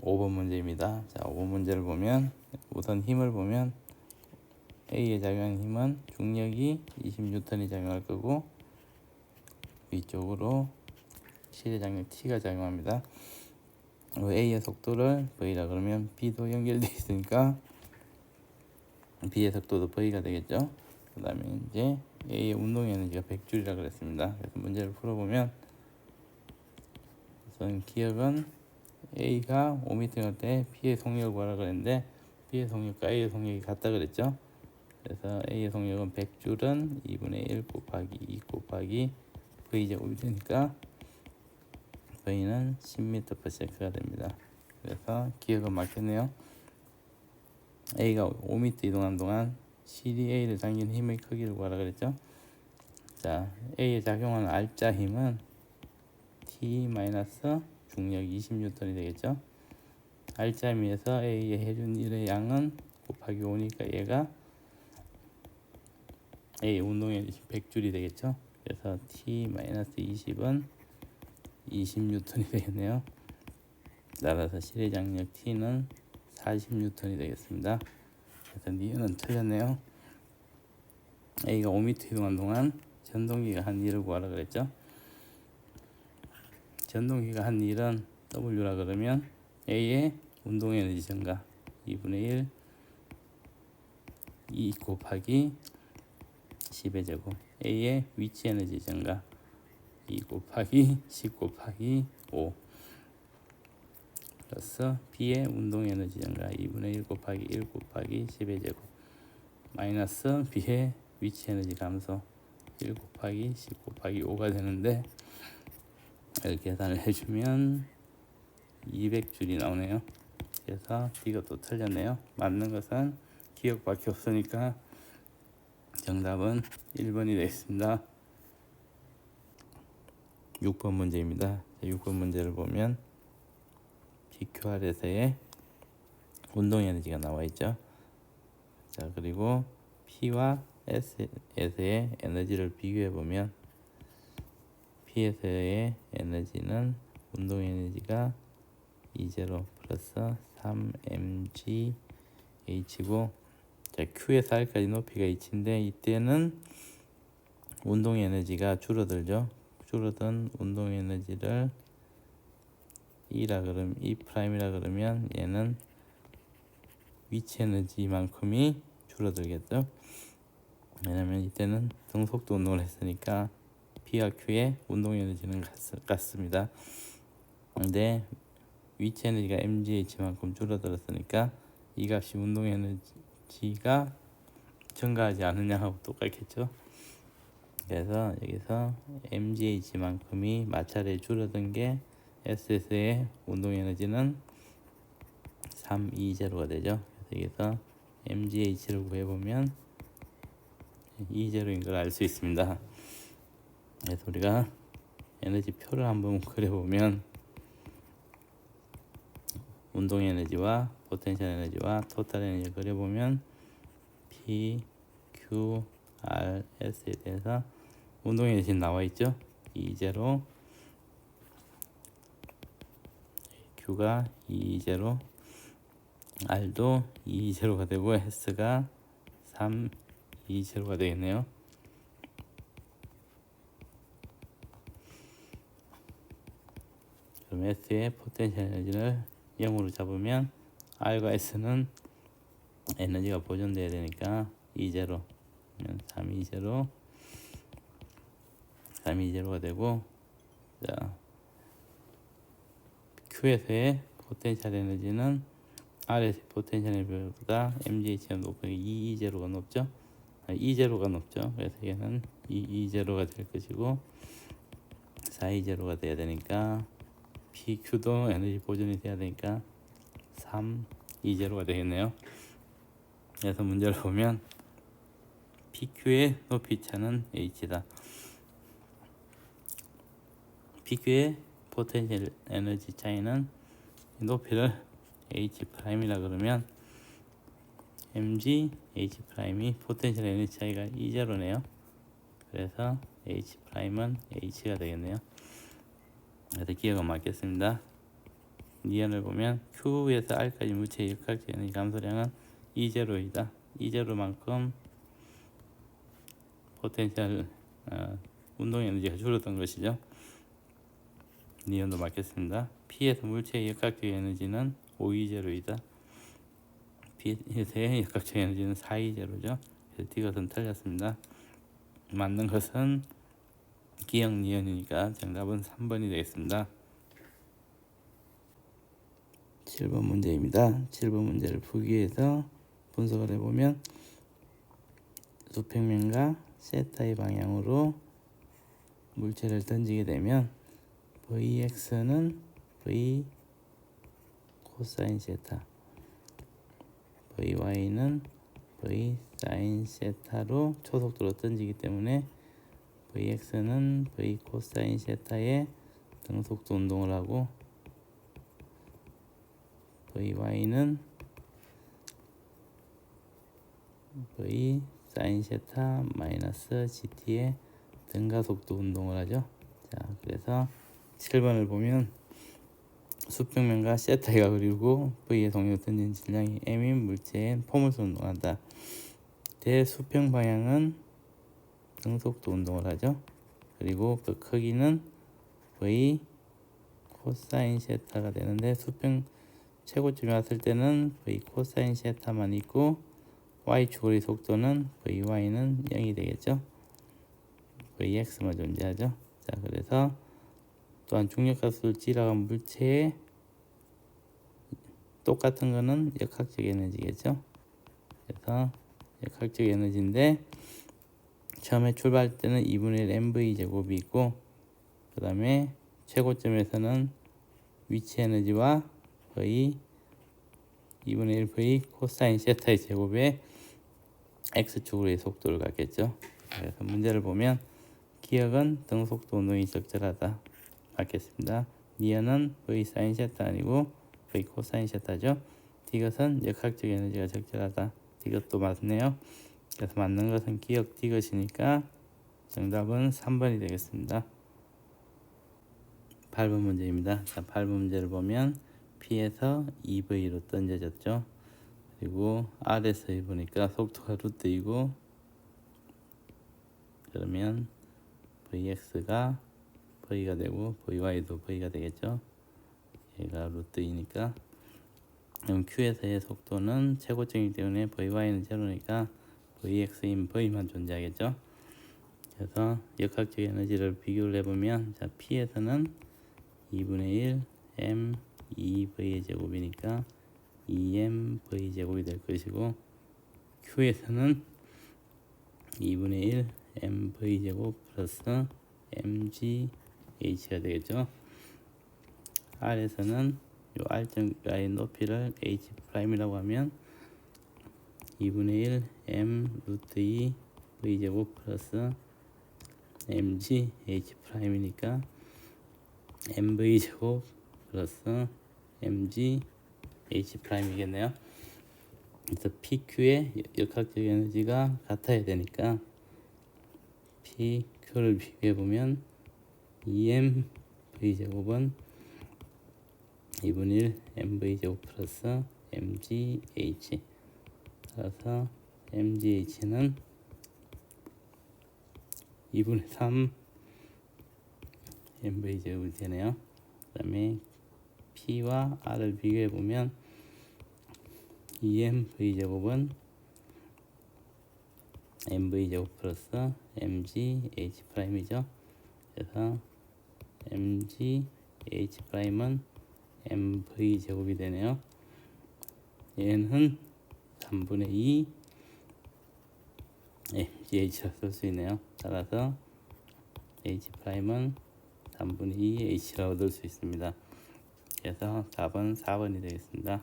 5번 문제입니다. 자, 5번 문제를 보면 우선 힘을 보면 A에 작용하는 힘은 중력이 20N이 작용할 거고 위쪽으로 실의 장력 T가 작용합니다. A의 속도를 V라 그러면 B도 연결되어 있으니까 B의 속도도 V가 되겠죠. 그 다음에 이제 A의 운동 에너지가 100줄이라 그랬습니다. 그래서 문제를 풀어보면 우선 기억은 A가 5m 때 B의 속력을 구하라 그랬는데 B의 속력과 A의 속력이 같다 그랬죠. 그래서 A의 속력은 100줄은 2분의 1 곱하기 2 곱하기 V 제곱이 되니까 V는 10m/s가 됩니다. 그래서 기억은 맞겠네요. A가 5m 이동하는 동안 CD A를 당기는 힘의 크기를 구하라 그랬죠. 자, A에 작용하는 R자 힘은 T 마이너스 중력 20N이 되겠죠. R자 힘에서 A에 해준 일의 양은 곱하기 5니까 얘가 A 운동의 100줄이 되겠죠. 그래서 T 마이너스 20은 20N이 되겠네요. 따라서 실의 장력 T는 40N이 되겠습니다. 그래서 니은은 틀렸네요. A가 5m 이동한 동안 전동기가 한 일을 구하라 그랬죠. 전동기가 한 일은 W라 그러면 A의 운동 에너지 증가 2분의 1 2 곱하기 10의 제곱 A의 위치 에너지 증가 2 곱하기 10 곱하기 5 플러스 B의 운동 에너지 증가 2분의 1 곱하기 1 곱하기 10의 제곱 마이너스 B의 위치 에너지 감소 1 곱하기 10 곱하기 5가 되는데 계산을 해주면 200줄이 나오네요. 그래서 이것도 틀렸네요. 맞는 것은 기억밖에 없으니까 정답은 1번이 되겠습니다. 6번 문제입니다. 6번 문제를 보면 PQR에서의 운동 에너지가 나와 있죠. 자, 그리고 P와 S에서의 에너지를 비교해 보면 P에서의 에너지는 운동 에너지가 E0 플러스 3mgh고 자, Q에서 R까지 높이가 H인데 이때는 운동 에너지가 줄어들죠. 줄어든 운동 에너지를 E라 그러면 E 프라임이라 그러면 얘는 위치 에너지만큼이 줄어들겠죠. 왜냐면 이때는 등속도 운동을 했으니까 P와 Q의 운동 에너지는 같, 습니다 근데 위치 에너지가 mgh만큼 줄어들었으니까 이 값이 운동 에너지가 증가하지 않느냐하고 똑같겠죠. 그래서 여기서 mgh만큼이 마찰에 줄어든 게 SS의 운동 에너지는 320가 되죠. 그래서 여기서 mgh를 구해보면 20인 걸 알 수 있습니다. 그래서 우리가 에너지 표를 한번 그려보면 운동 에너지와 포텐셜 에너지와 토탈 에너지를 그려보면 P, Q, R, S에 대해서 운동 에너지 나와 있죠. E0 Q가 E0 R도 E0가 되고 S가 3 E0가 되겠네요. 그럼 S의 포텐셜 에너지를 0으로 잡으면 R과 S는 에너지가 보존돼야 되니까 2제로 320 320가 되고 자 Q에서의 포텐셜 에너지는 R에서 포텐셜 에너지보다 MGH가 높으니 220가 높죠? 2제로가 높죠? 그래서 얘는 220가 될 것이고 420가 돼야 되니까 PQ도 에너지 보존이 돼야 되니까 3, 2제로가 되겠네요. 그래서 문제를 보면 PQ의 높이 차는 H다. PQ의 포텐셜 에너지 차이는 높이를 H 프라임이라 그러면 mg h 프라임이 포텐셜 에너지 차이가 2제로네요. 그래서 h 프라임은 h가 되겠네요. 그래서 기억은 맞겠습니다. 니은을 보면 Q에서 R까지 역학적 에너지 감소량은 E0이다. E0만큼 포텐셜 어, 운동 에너지가 줄었던 것이죠. 니은도 맞겠습니다. P에서 물체의 역학적 에너지는 5E0이다. P에서의 역학적 에너지는 4E0죠. 그래서 D것은 틀렸습니다. 맞는 것은 기억 니은이니까 정답은 3번이 되겠습니다. 7번 문제입니다. 7번 문제를 풀기 위해서 분석을 해보면 수평면과 세타의 방향으로 물체를 던지게 되면 Vx는 V 코사인 세타 Vy는 V 사인 세타로 초속도로 던지기 때문에 Vx는 V 코사인 세타의 등속도 운동을 하고 Vy는 V 사인 세타 마이너스 GT의 등가속도 운동을 하죠. 자, 그래서 7번을 보면 수평면과 세타가 그리고 V의 동력 던진 질량이 M인 물체의 포물선 운동한다. 대수평 방향은 등속도 운동을 하죠. 그리고 그 크기는 V 코사인 세타가 되는데 수평 최고점이 왔을 때는 V 코사인 세타만 있고 y 축의 속도는 vy는 0이 되겠죠. vx만 존재하죠. 자, 그래서 또한 중력가스를 지나간 물체의 똑같은 거는 역학적 에너지겠죠. 그래서 역학적 에너지인데 처음에 출발할 때는 2분의 1 mv 제곱이 있고 그 다음에 최고점에서는 위치 에너지와 v 2분의 1 v 코사인 세타의 제곱에 x축으로의 속도를 갖겠죠. 그래서 문제를 보면 기억은 등속도 운동이 적절하다. 맞겠습니다. 니은은 v 사인 세타 아니고 v 코사인 세타죠. 디귿은 역학적 에너지가 적절하다. 디귿도 맞네요. 그래서 맞는 것은 기억 디귿이니까 정답은 3번이 되겠습니다. 8번 문제입니다. 자, 8번 문제를 보면 P에서 2V로 던져졌죠. 그리고 R에서 해보니까 속도가 루트이고 그러면 Vx가 V가 되고 Vy도 V가 되겠죠. 얘가 루트이니까 그럼 Q에서의 속도는 최고점이기 때문에 Vy는 제로니까 Vx인 V만 존재하겠죠. 그래서 역학적 에너지를 비교를 해보면 자 P에서는 2분의 1 m 2v의 제곱이니까 2mv 제곱이 될 것이고 Q에서는 2분의 1 mv 제곱 플러스 mgh가 되겠죠. R에서는 요 R점가의 높이를 h 프라임이라고 하면 2분의 1 m 루트 2 v 제곱 플러스 mg h 프라임이니까 mv 제곱 플러스 mg h 프라임이겠네요. 그래서 pq의 역학적 에너지가 같아야 되니까 pq를 비교해 보면 2m v 제곱은 2분의 1 mv 제곱 플러스 mg h 따라서 mg h는 2분의 3 mv 제곱이 되네요. 그 다음에 P와 R을 비교해 보면 2m v 제곱은 mv 제곱 플러스 mg h 프라임이죠. 그래서 mg h 프라임은 mv 제곱이 되네요. 얘는 3분의 2 mg h라 쓸수 있네요. 따라서 h 프라임은 3분의 2 h라고 넣을 수 있습니다. 그래서 답은 4번이 되겠습니다.